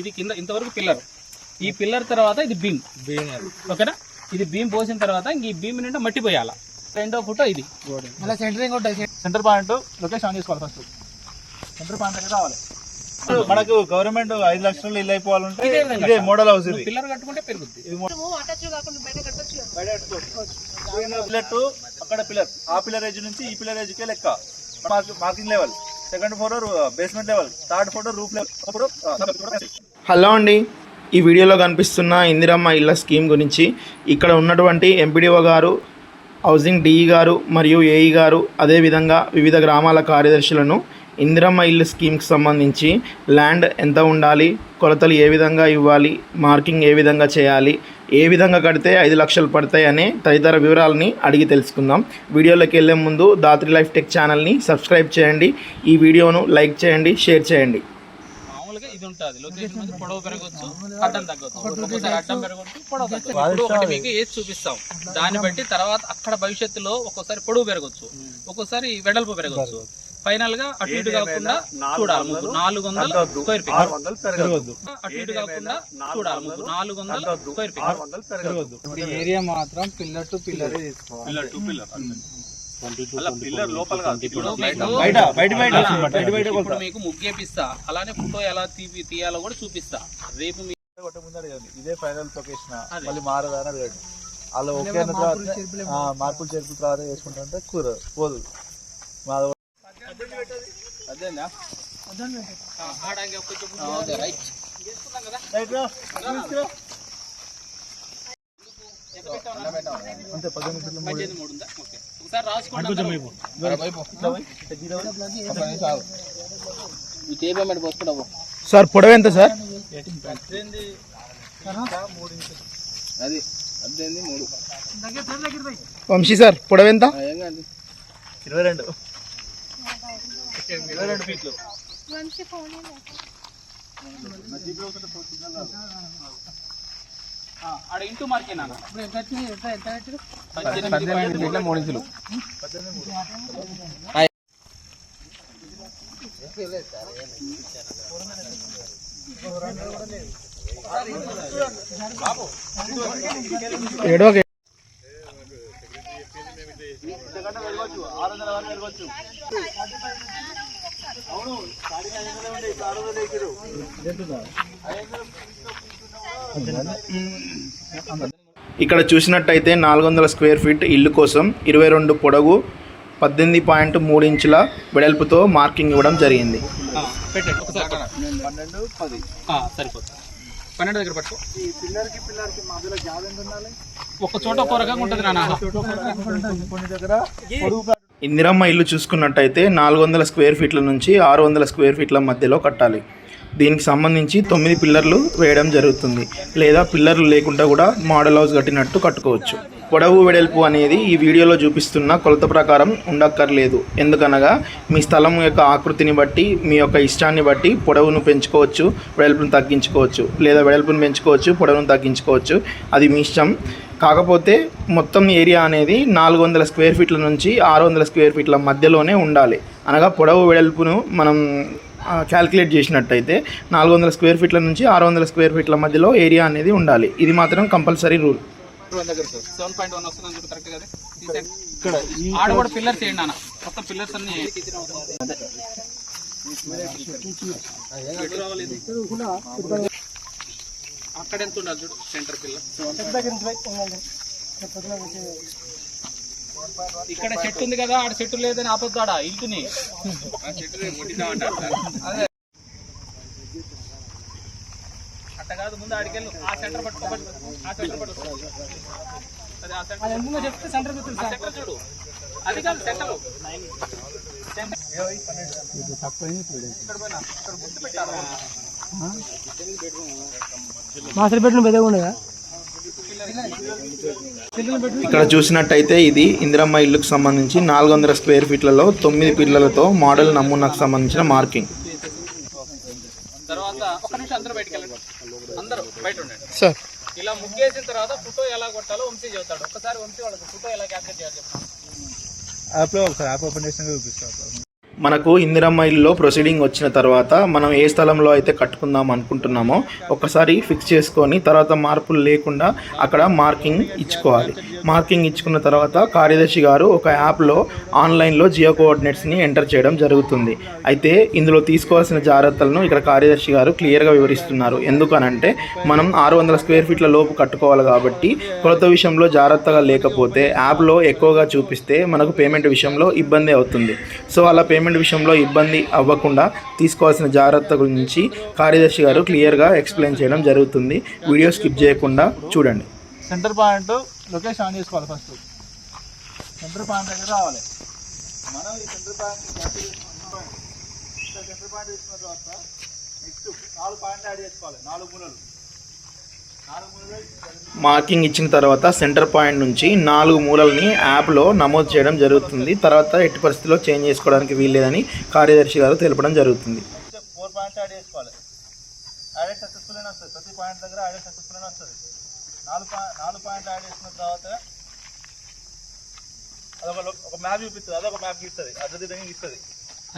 ఇది కింద ఇంతవరకు పిల్లర్. ఈ పిల్లర్ తర్వాత ఇది బీమ్. ఓకేనా? ఇది బీమ్ పోసిన తర్వాత ఇంక ఈ బీమ్ నిండా మట్టి పోయాల. రెండో ఫోటో ఇది. Centring centre point location on చేసుకోవాలి ఫస్ట్ సెంటర్ పాయింట్ దగ్గర రావాలి. మనకు గవర్నమెంట్ ఐదు లక్షలు ఇల్లు అయిపోవాలంటే ఇదే మోడల్ హౌస్ ఇది. పిల్లర్ కట్టుకుంటే పెరుగుద్ది. పిల్లర్ టు అక్కడ పిల్లర్. ఆ పిల్లర్ ఏజ్ నుంచి ఈ పిల్లర్ ఏజ్ కే లెక్క. Marking level second floor basement level third floor roof level hello అండి. ఈ వీడియోలో కనిపిస్తున్న ఇందిరమ్మ ఇళ్ళ స్కీమ్ గురించి ఇక్కడ ఉన్నటువంటి ఎంపీడీఓ గారు హౌసింగ్ డిఈ గారు మరియు ఏఈ గారు అదేవిధంగా వివిధ గ్రామాల కార్యదర్శులను ఇందిరమ్మ ఇల్లు స్కీమ్కి సంబంధించి ల్యాండ్ ఎంత ఉండాలి కొలతలు ఏ విధంగా ఇవ్వాలి మార్కింగ్ ఏ విధంగా చేయాలి ఏ విధంగా కడితే ఐదు లక్షలు పడతాయి అనే తదితర వివరాలని అడిగి తెలుసుకుందాం. వీడియోలోకి వెళ్ళే ముందు దాత్రి లైఫ్ టెక్ ఛానల్ని సబ్స్క్రైబ్ చేయండి. ఈ వీడియోను లైక్ చేయండి షేర్ చేయండి. మామూలుగా ఇది ఉంటుంది. లొకేషన్ మీద పొడవు పెరగచ్చు అడ్డం తగ్గచ్చు. ఒక్కొక్కసారి అడ్డం పెరగచ్చు పొడవు తగ్గచ్చు. ఇప్పుడు ఒకటి మీకు ఏది చూపిస్తాం. దాన్ని బట్టి తర్వాత అక్కడ భవిష్యత్తులో ఒక్కోసారి పొడవు పెరగచ్చు. ఒక్కోసారి వెడల్పు పెరగచ్చు. ఫైనల్గా అటు ఇటు కాకుండా చూడాలి. ముగ్గురు నాలుగు వందల స్క్వేర్ ఫీట్ అటు ఇటు కాకుండా చూడాలి. ముగ్గురు నాలుగు వందల స్క్వేర్ ఫీట్ ఏరియా మాత్రం పిల్లర్ టు పిల్లర్ తీసుకోవాలి. పిల్లర్ లోపల ఇప్పుడు మీకు ఇప్పుడు ముగ్గేపిస్తా అలానే ఫోటో ఎలా తీపి తీయాలో కూడా చూపిస్తా. రేపు ఇదే ఫైనల్ లొకేషన్. మళ్ళీ మారదా అని అడగండి. అలా ఓకే మార్పులు చేర్పులు తర్వాత వేసుకుంటుంటే కూర పోదు. మాది అదేనా ఆ, ఆడంగా కొంచెం ముందు రైట్ చేసుకున్నాం కదా రైట్ రా. ఎంత అంతే పద్దెనిమిది మూడు. ఉందా? ఓకే. ఒకసారి రాసుకోండి పోసుకుంటావు సార్ పొడవు ఎంత సార్? అది వంశీ సార్ పొడవు ఎంత? ఇరవై రెండు. రెండు ఫీట్లు ఆడ ఇంటూ మార్కేనా పద్దెనిమిది పాయింట్ మూడు. ఇంచులు ఏడో ఆరు వందల వరకు వెళ్ళవచ్చు ఇక్కడ చూసినట్టయితే నాలుగు వందల స్క్వేర్ ఫీట్ ఇల్లు కోసం ఇరవై రెండు పొడవు పద్దెనిమిది పాయింట్ మూడు ఇంచుల వెడల్పుతో మార్కింగ్ ఇవ్వడం జరిగింది. పన్నెండు దగ్గర పట్టుకో. ఒక చోట ఒక రకంగా ఉంటుంది నాన్న. కొన్ని దగ్గర ఇందిరమ్మ ఇల్లు చూసుకున్నట్టయితే నాలుగు వందల స్క్వేర్ ఫీట్ల నుంచి ఆరు వందల స్క్వేర్ ఫీట్ల మధ్యలో కట్టాలి. దీనికి సంబంధించి తొమ్మిది పిల్లర్లు వేయడం జరుగుతుంది. లేదా పిల్లర్లు లేకుండా కూడా మోడల్ హౌస్ కట్టినట్టు కట్టుకోవచ్చు. పొడవు వెడల్పు అనేది ఈ వీడియోలో చూపిస్తున్న కొలత ప్రకారం ఉండక్కర్లేదు. ఎందుకనగా మీ స్థలం యొక్క ఆకృతిని బట్టి మీ యొక్క ఇష్టాన్ని బట్టి పొడవును పెంచుకోవచ్చు వెడల్పును తగ్గించుకోవచ్చు లేదా వెడల్పును పెంచుకోవచ్చు పొడవును తగ్గించుకోవచ్చు. అది మీ ఇష్టం. కాకపోతే మొత్తం ఏరియా అనేది నాలుగు వందల స్క్వేర్ ఫీట్ల నుంచి ఆరు వందల స్క్వేర్ ఫీట్ల మధ్యలోనే ఉండాలి. అనగా పొడవు వెడల్పును మనం క్యాల్కులేట్ చేసినట్టయితే నాలుగు వందల స్క్వేర్ ఫీట్ల నుంచి ఆరు వందల స్క్వేర్ ఫీట్ల మధ్యలో ఏరియా అనేది ఉండాలి. ఇది మాత్రం compulsory rule. Seven point one వస్తుంది కరెక్ట్ కదా. ఇక్కడ ఈ ఆడ కూడా పిల్లర్స్ నాన్న. మొత్తం పిల్లర్స్ అన్ని. ఎటు రావాలి ఇది? అక్కడ ఎంత ఉండాలి చూడు సెంటర్ పిల్లర్ ఇక్కడ చెట్టు ఉంది కదా ఆడ చెట్టు లేదని ఆపొద్దాడా ఇంటిని అదే. కాదు ముందు ఆడికెళ్ళు ఆ సెంటర్ ఆ సెంటర్ పట్టుకో. అదే ఆ సెంటర్. చెప్తే సెంటర్ సెంటర్ చూడు. అది కాదు సెంటర్. మాస్టర్ బెడ్రూమ్ పెద్దగా ఉండదా? ఇక్కడ చూసినట్టయితే ఇది ఇందిరమ్మ ఇల్లుకు సంబంధించి నాలుగు వందల స్క్వేర్ ఫీట్లలో తొమ్మిది పిల్లలతో మోడల్ నమూనాకు సంబంధించిన మార్కింగ్ తర్వాత ఒక నిమిషం అందరూ బయటకు వెళ్ళండి అందరూ బయట ఉండండి సార్. ఇలా ముగ్గేసిన తర్వాత ఫోటో ఎలా కొట్టాలో వంశీ చెబుతాడు. ఒకసారి వంశీ వాళ్ళకి ఫోటో ఎలా క్యాప్చర్ చేయాలి చెప్పండి. యాప్లో ఒకసారి యాప్ ఓపెన్ చేసినాక చూపిస్తాను మనకు ఇందిరమ్మ ఇల్లులో ప్రొసీడింగ్ వచ్చిన తర్వాత మనం ఏ స్థలంలో అయితే కట్టుకుందాం అనుకుంటున్నామో ఒకసారి ఫిక్స్ చేసుకొని తర్వాత మార్పులు లేకుండా అక్కడ మార్కింగ్ ఇచ్చుకోవాలి. మార్కింగ్ ఇచ్చుకున్న తర్వాత కార్యదర్శి గారు ఒక యాప్లో ఆన్లైన్లో జియో కోఆర్డినేట్స్ని ఎంటర్ చేయడం జరుగుతుంది. అయితే ఇందులో తీసుకోవాల్సిన జాగ్రత్తలను ఇక్కడ కార్యదర్శి గారు క్లియర్గా వివరిస్తున్నారు. ఎందుకనంటే మనం ఆరు వందల స్క్వేర్ ఫీట్ల లోపు కట్టుకోవాలి కాబట్టి కొలత విషయంలో జాగ్రత్తగా లేకపోతే యాప్లో ఎక్కువగా చూపిస్తే మనకు పేమెంట్ విషయంలో ఇబ్బంది అవుతుంది. సో అలా పేమెంట్ విషయంలో ఇబ్బంది అవ్వకుండా తీసుకోవాల్సిన జాగ్రత్త గురించి కార్యదర్శి గారు క్లియర్గా ఎక్స్ప్లెయిన్ చేయడం జరుగుతుంది. వీడియో స్కిప్ చేయకుండా చూడండి. సెంటర్ పాయింట్ లొకేషన్ ఆన్ చేసుకోవాలి ఫస్ట్ సెంటర్ పాయింట్ దగ్గర రావాలి. మనం ఈ సెంటర్ పాయింట్ సెంటర్ పాయింట్ తీసుకున్న తర్వాత నెక్స్ట్ నాలుగు పాయింట్ యాడ్ చేసుకోవాలి. నాలుగు మూలలు. మార్కింగ్ ఇచ్చిన తర్వాత సెంటర్ పాయింట్ నుంచి నాలుగు మూలల్ని యాప్లో నమోదు చేయడం జరుగుతుంది. తర్వాత ఎట్టి పరిస్థితిలో చేంజ్ చేసుకోవడానికి వీల్లేదని కార్యదర్శి గారు తెలపడం జరుగుతుంది. ఫోర్ పాయింట్స్ యాడ్ చేసుకోవాలి. యాడ్ సక్సెస్ఫుల్ వస్తుంది. ప్రతి పాయింట్ దగ్గర యాడ్ సక్సెస్ఫుల్ అని వస్తుంది. నాలుగు నాలుగు యాడ్ చేసుకున్న తర్వాత అదొక ఒక మ్యాప్ చూపిస్తుంది. అదొక మ్యాప్ ఇస్తుంది అదే విధంగా ఇస్తుంది.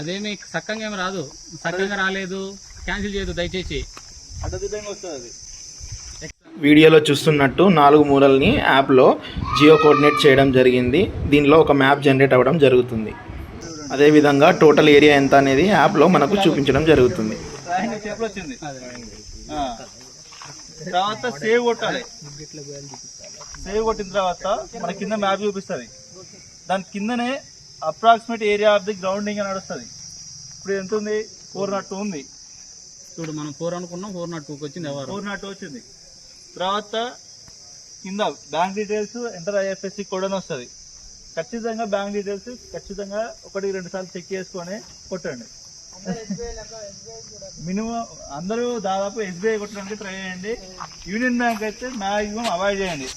అదేమి సక్కంగా ఏమి రాదు. సక్కంగా రాలేదు. క్యాన్సిల్ చేయదు దయచేసి. అడ్డ విధంగా వస్తుంది అది. వీడియోలో చూస్తున్నట్టు నాలుగు మూలల్ని యాప్లో జియో కోఆర్డినేట్ చేయడం జరిగింది. దీనిలో ఒక మ్యాప్ జనరేట్ అవ్వడం జరుగుతుంది. అదేవిధంగా టోటల్ ఏరియా ఎంత అనేది యాప్లో మనకు చూపించడం జరుగుతుంది. తర్వాత సేవ్ కొట్టాలి. సేవ్ కొట్టిన తర్వాత మన కింద మ్యాప్ చూపిస్తుంది. దాని కిందనే approximate area of the grounding అని నడుస్తుంది. ఇప్పుడు ఎంత ఉంది? ఫోర్ నాట్ టూ ఉంది. చూడు మనం ఫోర్ అనుకున్నాం ఫోర్ నాట్ టూకి వచ్చింది ఎవరు? ఫోర్ నాట్ వచ్చింది. తర్వాత కింద bank details enter IFSC code అని వస్తుంది. ఖచ్చితంగా బ్యాంక్ డీటెయిల్స్ ఖచ్చితంగా ఒకటి రెండు సార్లు చెక్ చేసుకొని కొట్టండి. మినిమం అందరూ దాదాపు ఎస్బీఐ కొట్టడానికి ట్రై చేయండి. యూనియన్ బ్యాంక్ అయితే మాక్సిమం అవాయిడ్ చేయండి.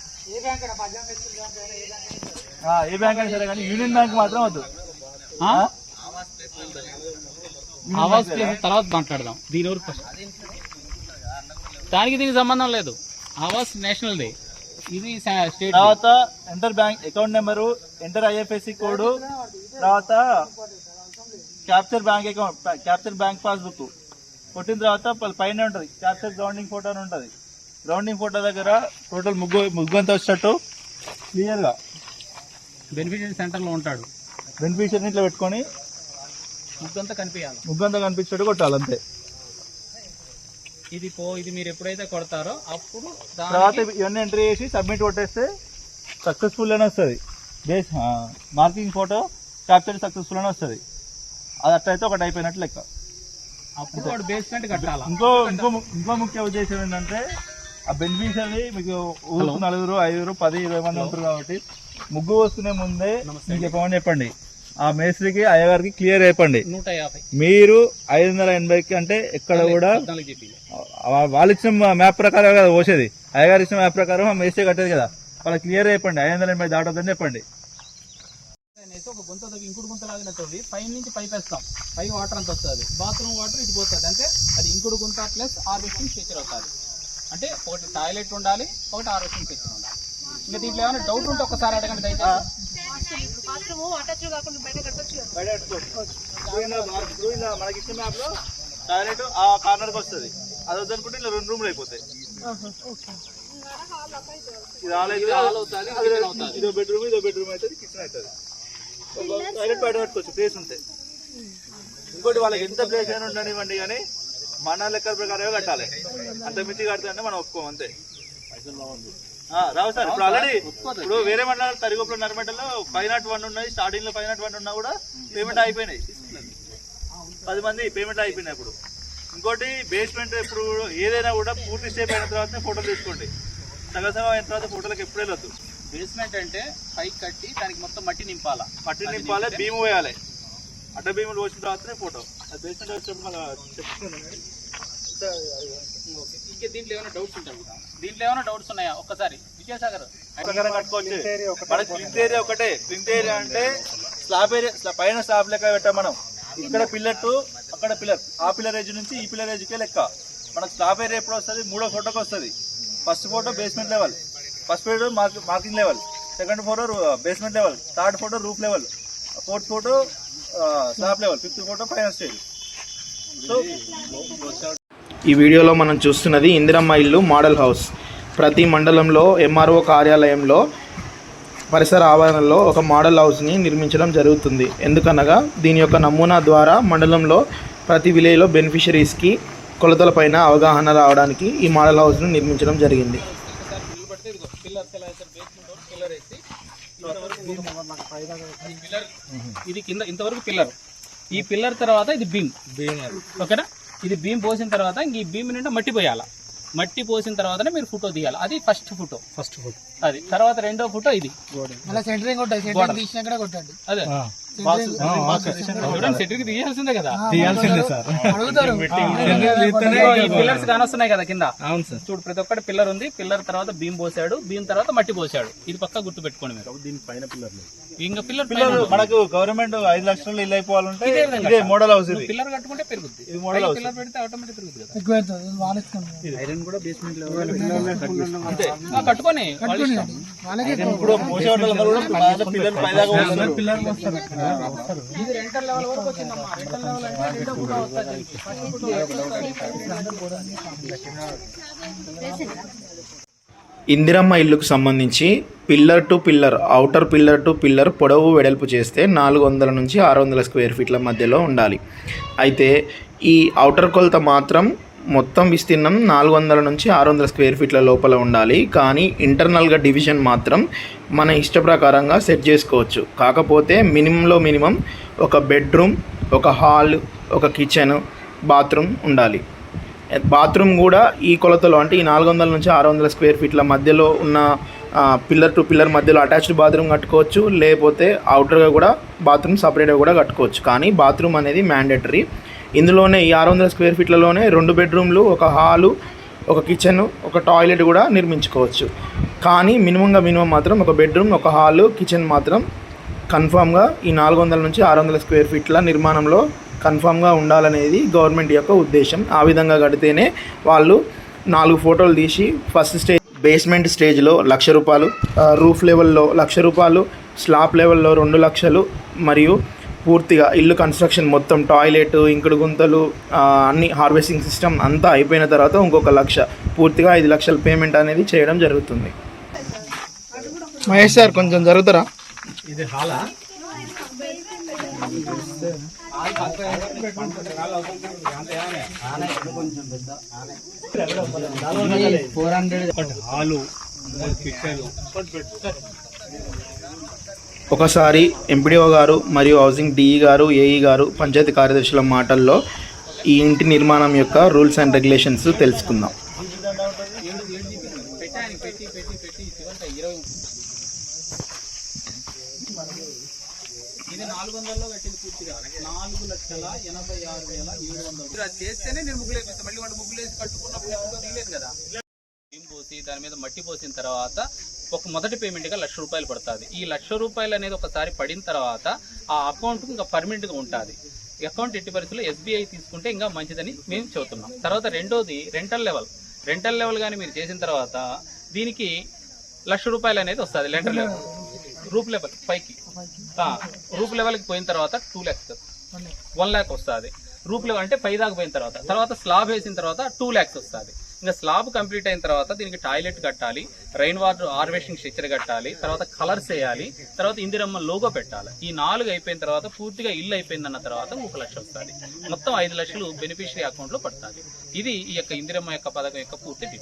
ఆ, ఏ బ్యాంక్ అయినా సరే కానీ యూనియన్ బ్యాంక్ మాత్రం వద్దు. ఆ? ఆవాస్ ప్లేస్ తర్వాత మాట్లాడదాం. దీని వరకు ఫస్ట్ దానికి దీనికి సంబంధం లేదు. ఆవాస్ నేషనల్ దే ఇది స్టేట్ తర్వాత enter bank account number enter IFSC code తర్వాత capture bank account capture bank passbook కొట్టిన తర్వాత పైన ఉంటుంది. క్యాప్చర్ గ్రౌండింగ్ ఫోటో అని ఉంటుంది. గ్రౌండింగ్ ఫోటో దగ్గర టోటల్ ముగ్గు ముగ్గు అంతా వచ్చేటట్టు క్లియర్గా బెనిఫిషియరీ సెంటర్లో ఉంటాడు. బెనిఫిషియర్ ఇట్లా పెట్టుకొని ముగ్గంతా కనిపించాలి. ముగ్గు అంతా కనిపించేటట్టు కొట్టాలి అంతే. ఇది పో ఇది మీరు ఎప్పుడైతే కొడతారో అప్పుడు తర్వాత ఇవన్నీ ఎంట్రీ చేసి సబ్మిట్ కొట్టేస్తే సక్సెస్ఫుల్ అని వస్తుంది. Base marking photo capture successful అని వస్తుంది. అది అట్లయితే ఒకటి అయిపోయినట్టు లెక్క. అప్పుడు వాడు బేస్మెంట్ కట్టాలా? ఇంకో ఇంకో ఇంకో ముఖ్య ఉద్దేశం ఏంటంటే ఆ బెనిఫిషియరీ మీకు ఊరుకు నలుగురు ఐదుగురు పది ఇరవై మంది ఉంటారు కాబట్టి ముగ్గు వస్తునే ముందే మీకు చెప్పమని చెప్పండి. ఆ మేస్త్రికి అయ్యగారికి క్లియర్ యాభై. మీరు ఐదు వందల ఎనభైకి అంటే ఎక్కడ కూడా వాళ్ళు ఇచ్చిన మ్యాప్ ప్రకారం కదా పోసేది. అయ్యగారు ఇచ్చిన మ్యాప్ ప్రకారం ఆ మేస్త్రి కట్టేది కదా. వాళ్ళకి క్లియర్ చెప్పండి. ఐదు వందల ఎనభై దాటొద్దని చెప్పండి. ఒక గుంత తగ్గి ఇంకుడు గుంత లాగినట్టు పై నుంచి పైప్ వేస్తాం పై వాటర్ అంత వస్తుంది. బాత్రూమ్ వాటర్ ఇటు పోతుంది. అంటే అది ఇంకుడు గుంత ప్లస్ హార్వెస్టింగ్ ఫీచర్ అవుతుంది అంటే ఒకటి టాయిలెట్ ఉండాలి ఒకటి హార్వెస్టింగ్ ఫీచర్ ఉండాలి. ఇంకా దీంట్లో ఏమైనా డౌట్ ఉంటే ఒకసారి అడగండి దయచేసి. బాత్రూమ్ అటాచ్ కాకుండా బయట కట్టొచ్చు బయట ఇలా మనకి ఇచ్చిన మ్యాప్లో టాయిలెట్ ఆ కార్నర్కి వస్తుంది. అది వద్దనుకుంటే ఇలా రెండు రూమ్లు అయిపోతాయి. ఇది హాల్ అయితే హాల్ అవుతుంది, అది కిచెన్ అవుతుంది. ఇదో బెడ్రూమ్ ఇదో బెడ్రూమ్ అవుతుంది కిచెన్ అవుతుంది. టాయిలెట్ బయట పెట్టుకోవచ్చు ప్లేస్ ఉంటే. ఇంకోటి వాళ్ళకి ఎంత ప్లేస్ అయినా ఉండనివ్వండి కానీ మన లెక్కల ప్రకారమే కట్టాలి. అంత మించి కడితే మనం ఒప్పుకోం అంతే. రావు సార్ ఇప్పుడు ఆల్రెడీ ఇప్పుడు వేరే మండలాలు తరిగొప్పలో నరమెటలో ఫైవ్ నాట్ వన్ ఉన్నది స్టార్టింగ్లో ఫైవ్ నాట్ వన్ ఉన్నా కూడా పేమెంట్ అయిపోయినాయి పది మంది పేమెంట్ అయిపోయినాయి ఇప్పుడు ఇంకోటి బేస్మెంట్ ఇప్పుడు ఏదైనా కూడా పూర్తి స్టేప్ అయిన తర్వాత ఫోటోలు తీసుకోండి. సగం సగం అయిన తర్వాత ఫోటోలకు ఎప్పుడు వెళ్ళొద్దు. బేస్మెంట్ అంటే పైకి కట్టి దానికి మొత్తం మట్టి నింపాలా? మట్టి నింపాలి భీము వేయాలి. అడ్డ భీములు పోసిన తర్వాతనే ఫోటో బేస్మెంట్ వచ్చేటప్పుడు మళ్ళీ చెప్తున్నాను ఓకే. ఇంకా దీంట్లో ఏమైనా డౌట్స్ ఉంటాయి దీంట్లో ఏమైనా డౌట్స్ ఉన్నాయా? ఒక్కసారి. విజయసాగర్. ప్రింట్ ఏరియా ఒకటే ప్రింట్ ఏరియా అంటే స్లాబ్ ఏరియా పైన స్లాబ్ లెక్క పెట్టాం మనం. ఇక్కడ పిల్లర్ టు అక్కడ పిల్లర్ ఆ పిల్లర్ ఏజ్ నుంచి ఈ పిల్లర్ ఏజ్కే లెక్క. మనకు స్లాబ్ ఏరియా ఎప్పుడు వస్తుంది? మూడో ఫోటోకి వస్తుంది. First photo basement level first photo marking level second photo basement level third photo roof level fourth photo slab level fifth photo final stage so ఈ వీడియోలో మనం చూస్తున్నది ఇందిరమ్మ ఇల్లు మోడల్ హౌస్. ప్రతి మండలంలో ఎంఆర్ఓ కార్యాలయంలో పరిసర ఆవరణలో ఒక మోడల్ హౌస్ని నిర్మించడం జరుగుతుంది. ఎందుకనగా దీని యొక్క నమూనా ద్వారా మండలంలో ప్రతి విలేజ్లో బెనిఫిషరీస్కి కొలతలపైన అవగాహన రావడానికి ఈ మోడల్ హౌస్ను నిర్మించడం జరిగింది. ఇది కింద ఇంతవరకు పిల్లర్. ఈ పిల్లర్ తర్వాత ఇది బీమ్. బీమ్ ఓకేనా? ఇది బీమ్ పోసిన తర్వాత ఇంక ఈ బీమ్ నిండా మట్టి పోయాల. మట్టి పోసిన తర్వాతనే మీరు ఫోటో తీయాలి అది ఫస్ట్ ఫోటో. First photo. అది. తర్వాత రెండో ఫోటో ఇది. మళ్ళీ తీయాల్సిందే అడుగుతారు. పిల్లర్స్ కానొస్తున్నాయి కదా కింద. అవును సార్. చూడు ప్రతి ఒక్కటి పిల్లర్ ఉంది. పిల్లర్ తర్వాత బీమ్ పోసాడు. బీమ్ తర్వాత మట్టి పోసాడు. ఇది పక్క గుర్తు పెట్టుకోండి మీరు దీని పైన పిల్లర్ ఇంకా పిల్లర్ పిల్లలు మనకు గవర్నమెంట్ ఐదు లక్షలు ఇల్లు అయిపోవాలంటే ఇదే మోడల్ హౌస్ ఇది. పిల్లర్ కట్టుకుంటే పెరుగుద్ది. ఇది మోడల్ హౌస్ పిల్లర్ పెడితే ఆటోమేటిక్ పెరుగుద్ది కదా. ఎక్కువ అవుతుంది వాళ్ళు ఇస్తున్నారు అంతే. ఆ, కట్టుకొని. వాళ్ళకి ఇప్పుడు కూడా బాగా పిల్లలు పైదాకా వస్తారు ఇది రెంటల్ లెవెల్ వరకు వచ్చిందమ్మా. రెంటల్ లెవెల్ అంటే రెండో ఫోటో వస్తుంది దీనికి. ఫస్ట్ ఫోటో ఇందిరమ్మ ఇల్లుకు సంబంధించి pillar to pillar outer pillar to pillar పొడవు వెడల్పు చేస్తే నాలుగు వందల నుంచి ఆరు వందల స్క్వేర్ ఫీట్ల మధ్యలో ఉండాలి. అయితే ఈ అవుటర్ కొలత మాత్రం మొత్తం విస్తీర్ణం నాలుగు వందల నుంచి ఆరు వందల స్క్వేర్ ఫీట్ల లోపల ఉండాలి. కానీ ఇంటర్నల్గా డివిజన్ మాత్రం మన ఇష్ట ప్రకారంగా సెట్ చేసుకోవచ్చు. కాకపోతే మినిమంలో మినిమం ఒక బెడ్రూమ్ ఒక హాల్ ఒక కిచెన్ బాత్రూమ్ ఉండాలి. బాత్రూమ్ కూడా ఈ కొలతలో అంటే ఈ నాలుగు వందల నుంచి ఆరు వందల స్క్వేర్ ఫీట్ల మధ్యలో ఉన్న పిల్లర్ టు పిల్లర్ మధ్యలో అటాచ్డ్ బాత్రూమ్ కట్టుకోవచ్చు. లేకపోతే అవుటర్గా కూడా బాత్రూమ్ సపరేట్గా కూడా కట్టుకోవచ్చు. కానీ బాత్రూమ్ అనేది మ్యాండేటరీ. ఇందులోనే ఈ ఆరు వందల స్క్వేర్ ఫీట్లలోనే రెండు బెడ్రూమ్లు ఒక హాలు ఒక కిచెన్ ఒక టాయిలెట్ కూడా నిర్మించుకోవచ్చు. కానీ మినిమంగా మినిమం మాత్రం ఒక బెడ్రూమ్ ఒక హాలు కిచెన్ మాత్రం కన్ఫామ్గా ఈ నాలుగు వందల నుంచి ఆరు వందల స్క్వేర్ ఫీట్ల నిర్మాణంలో కన్ఫామ్గా ఉండాలనేది గవర్నమెంట్ యొక్క ఉద్దేశం. ఆ విధంగా కడితేనే వాళ్ళు నాలుగు ఫోటోలు తీసి ఫస్ట్ స్టేజ్ బేస్మెంట్ స్టేజ్లో లక్ష రూపాయలు రూఫ్ లెవెల్లో లక్ష రూపాయలు స్లాబ్ లెవెల్లో రెండు లక్షలు మరియు పూర్తిగా ఇల్లు కన్స్ట్రక్షన్ మొత్తం టాయిలెట్ ఇంకుడు గుంతలు అన్ని హార్వెస్టింగ్ సిస్టమ్ అంతా అయిపోయిన తర్వాత ఇంకొక లక్ష పూర్తిగా ఐదు లక్షల పేమెంట్ అనేది చేయడం జరుగుతుంది. మహేష్ సార్ కొంచెం జరుగుతారా? ఒకసారి ఎంపీడీఓ గారు మరియు హౌసింగ్ డిఈ గారు ఏఈ గారు పంచాయతీ కార్యదర్శుల మాటల్లో ఈ ఇంటి నిర్మాణం యొక్క రూల్స్ అండ్ రెగ్యులేషన్స్ తెలుసుకుందాం. ఇది నాలుగు వందల్లో కట్టింది పూర్తిగా. నాలుగు లక్షల ఎనభై ఆరు వేల ఏడు వందలు. చేస్తేనే నేను ముగ్గులు వేపిస్తాను మళ్ళీ వాడు ముగ్గులు వేసి కట్టుకున్నప్పుడు ఎప్పుడో తీయలేదు కదా. పోసి దాని మీద మట్టి పోసిన తర్వాత ఒక మొదటి పేమెంట్గా లక్ష రూపాయలు పడుతుంది. ఈ లక్ష రూపాయలు అనేది ఒకసారి పడిన తర్వాత ఆ అకౌంట్ ఇంకా పర్మనెంట్గా ఉంటుంది. అకౌంట్ ఎట్టి పరిస్థితుల్లో ఎస్బీఐ తీసుకుంటే ఇంకా మంచిదని మేము చెబుతున్నాం. తర్వాత రెండోది రెంటల్ లెవెల్ రెంటల్ లెవెల్ కానీ మీరు చేసిన తర్వాత దీనికి లక్ష రూపాయలు అనేది వస్తుంది రెంటల్ లెవెల్ రూప్ లెవెల్ పైకి. రూప్ లెవెల్కి పోయిన తర్వాత టూ ల్యాక్స్ వన్ ల్యాక్ వస్తుంది. రూప్ లెవెల్ అంటే పై దాకా పోయిన తర్వాత. తర్వాత స్లాబ్ వేసిన తర్వాత టూ ల్యాక్స్ వస్తుంది. ఇంకా స్లాబ్ కంప్లీట్ అయిన తర్వాత దీనికి టాయిలెట్ కట్టాలి రైన్ వాటర్ హార్వెస్టింగ్ స్ట్రక్చర్ కట్టాలి తర్వాత కలర్స్ వేయాలి తర్వాత ఇందిరమ్మ లోగో పెట్టాలి. ఈ నాలుగు అయిపోయిన తర్వాత పూర్తిగా ఇల్లు అయిపోయిందన్న తర్వాత ఒక లక్ష వస్తుంది. మొత్తం ఐదు లక్షలు బెనిఫిషరీ అకౌంట్లో పడుతుంది. ఇది ఈ యొక్క ఇందిరమ్మ యొక్క పథకం యొక్క పూర్తి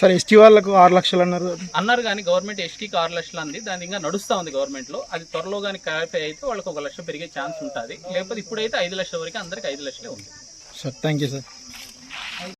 సార్ ఎస్టీ వాళ్ళకు ఆరు లక్షలు అన్నారు. అన్నారు కానీ గవర్నమెంట్ ఎస్టీకి ఆరు లక్షలు అంది. దాని ఇంకా నడుస్తా ఉంది గవర్నమెంట్లో. అది త్వరలో కానీ క్లారిఫై అయితే వాళ్ళకి ఒక లక్ష పెరిగే ఛాన్స్ ఉంటుంది. లేకపోతే ఇప్పుడైతే ఐదు లక్షల వరకు అందరికి ఐదు లక్షలే ఉంది. Sir thank you sir